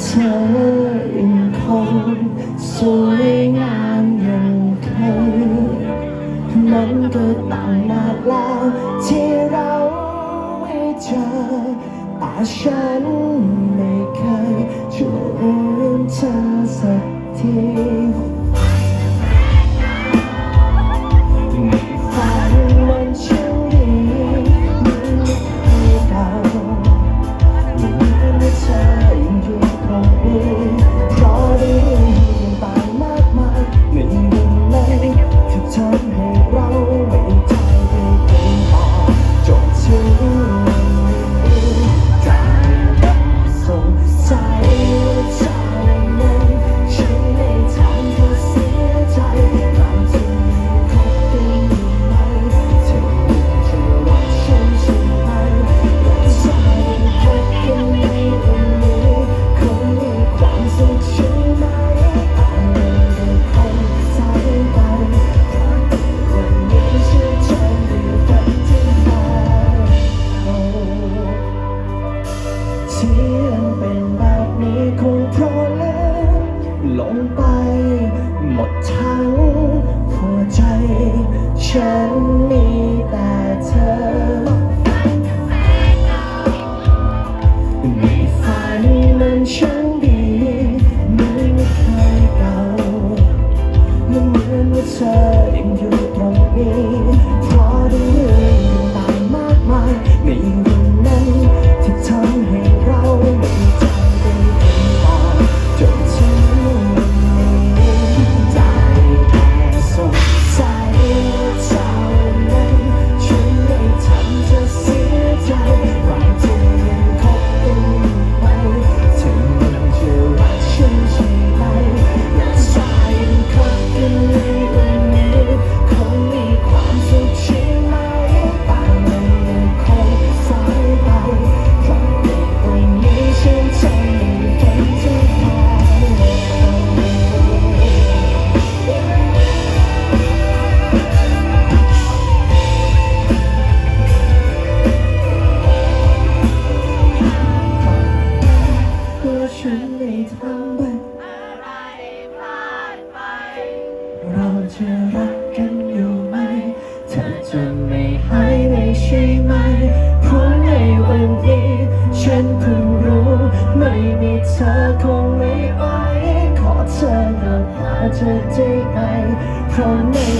เธอยังคงสวยงามอย่างเคยมันก็ต่างนานแล้วที่เราไม่เจอแต่ฉันไม่เคย จะรักกันอยู่ไหม เธอจะไม่หายไปใช่ไหมเพราะในวันที่ฉันเพิ่งรู้ไม่มีเธอคงไม่ไหวขอเธอกลับมาเธอได้ไหมเพราะใน